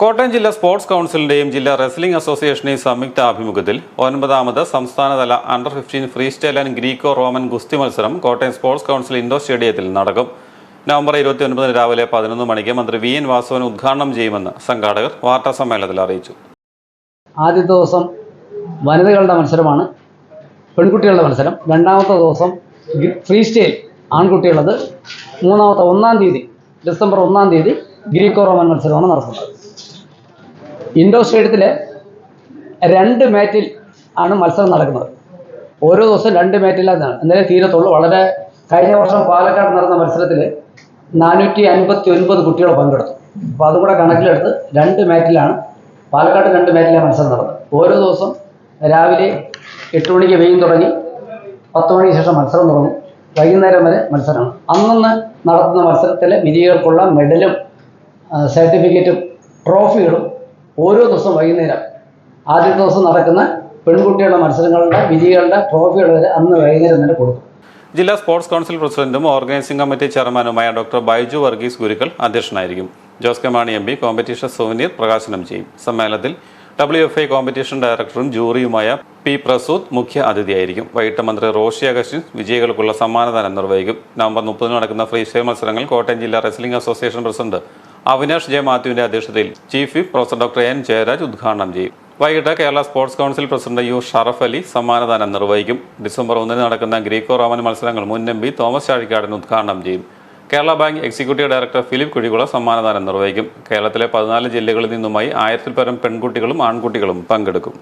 കോട്ടയം ജില്ലാ സ്പോർട്സ് കൗൺസിലിന്റെയും ജില്ലാ റെസ്ലിംഗ് അസോസിയേഷന്റെയും സംയുക്ത ആഭിമുഖ്യത്തിൽ ഒൻപതാമത് സംസ്ഥാനതല under fifteen freestyle and Greco Roman ഗുസ്തി മത്സരം കോട്ടയം സ്പോർട്സ് കൗൺസിൽ ഇൻഡോർ സ്റ്റേഡിയത്തിൽ നടക്കും. നവംബർ ഇരുപത്തി ഒൻപതിന് രാവിലെ പതിനൊന്ന് മണിക്ക് മന്ത്രി വി എൻ വാസവൻ ഉദ്ഘാടനം ചെയ്യുമെന്ന് സംഘാടകർ വാർത്താ സമ്മേളനത്തിൽ അറിയിച്ചു. ആദ്യത്തെ ദിവസം വനിതകളുടെ മത്സരമാണ് പെൺകുട്ടികളുടെ മത്സരം. രണ്ടാമത്തെ ദിവസം ഫ്രീ സ്റ്റൈൽ ആൺകുട്ടികളത് മൂന്നാമത്തെ ഒന്നാം തീയതി ഡിസംബർ ഒന്നാം തീയതി ഗ്രീക്കോ റോമൻ മത്സരമാണ് നടക്കുന്നത്. ഇൻഡോർ സ്റ്റേഡിയത്തിൽ രണ്ട് മാറ്റിൽ ആണ് മത്സരം നടക്കുന്നത്. ഓരോ ദിവസം രണ്ട് മാറ്റിലാണ് എന്നാലേ തീരത്തുള്ളൂ. വളരെ കഴിഞ്ഞ വർഷം പാലക്കാട് നടന്ന മത്സരത്തിൽ നാനൂറ്റി അൻപത്തി ഒൻപത് കുട്ടികൾ പങ്കെടുത്തു. അപ്പോൾ അതും കൂടെ കണക്കിലെടുത്ത് രണ്ട് മാറ്റിലാണ് പാലക്കാട് രണ്ട് മാറ്റിലാണ് മത്സരം നടന്നത്. ഓരോ ദിവസം രാവിലെ എട്ട് മണിക്ക് വെയിൽ തുടങ്ങി പത്ത് മണിക്ക് ശേഷം മത്സരം തുടങ്ങും. വൈകുന്നേരം വരെ മത്സരമാണ്. അന്നന്ന് നടത്തുന്ന മത്സരത്തിലെ വിജയികൾക്കുള്ള മെഡലും സർട്ടിഫിക്കറ്റും ട്രോഫികളും ഓരോ ദിവസവും വൈകുന്നേരം ആദ്യത്തെ ദിവസം നടക്കുന്ന പെൺകുട്ടികളുടെ മത്സരങ്ങളുടെ വിജയികളുടെ ട്രോഫികൾ വരെ അന്ന് വൈകുന്നേരം തന്നെ കൊടുക്കും. ജില്ലാ സ്പോർട്സ് കൗൺസിൽ പ്രസിഡന്റും ഓർഗനൈസിംഗ് കമ്മിറ്റി ചെയർമാനുമായ ഡോക്ടർ ബൈജു വർഗീസ് ഗുരുക്കൾ അധ്യക്ഷനായിരിക്കും. Jose K Mani M P competition souvenir പ്രകാശനം ചെയ്യും. സമ്മേളനത്തിൽ ഡബ്ല്യു എഫ് ഐ കോമ്പറ്റീഷൻ ഡയറക്ടറും ജൂറിയുമായ പി പ്രസൂദ് മുഖ്യ അതിഥിയായിരിക്കും. വൈകിട്ട് മന്ത്രി റോഷി അഗസ്റ്റിൻ വിജയികൾക്കുള്ള സമ്മാനദാനം നിർവഹിക്കും. നവംബർ മുപ്പതിന് നടക്കുന്ന ഫ്രീ സ്റ്റൈൽ മത്സരങ്ങൾ കോട്ടയം ജില്ലാ wrestling association president Avinash J മാത്യുവിന്റെ അധ്യക്ഷതയിൽ chief whip professor doctor N Jayaraj ഉദ്ഘാടനം ചെയ്യും. വൈകിട്ട് Kerala sports council president U Sharaf Ali സമ്മാനദാനം നിർവഹിക്കും. ഡിസംബർ ഒന്നിന് നടക്കുന്ന ഗ്രീക്കോ റോമൻ മത്സരങ്ങൾ മുൻ തോമസ് ചാഴിക്കാടൻ ഉദ്ഘാടനം ചെയ്യും. Kerala bank executive director Philip Kuzhikula സമ്മാനദാനം നിർവഹിക്കും. കേരളത്തിലെ പതിനാല് ജില്ലകളിൽ നിന്നുമായി ആയിരത്തിൽ പരം പെൺകുട്ടികളും ആൺകുട്ടികളും പങ്കെടുക്കും.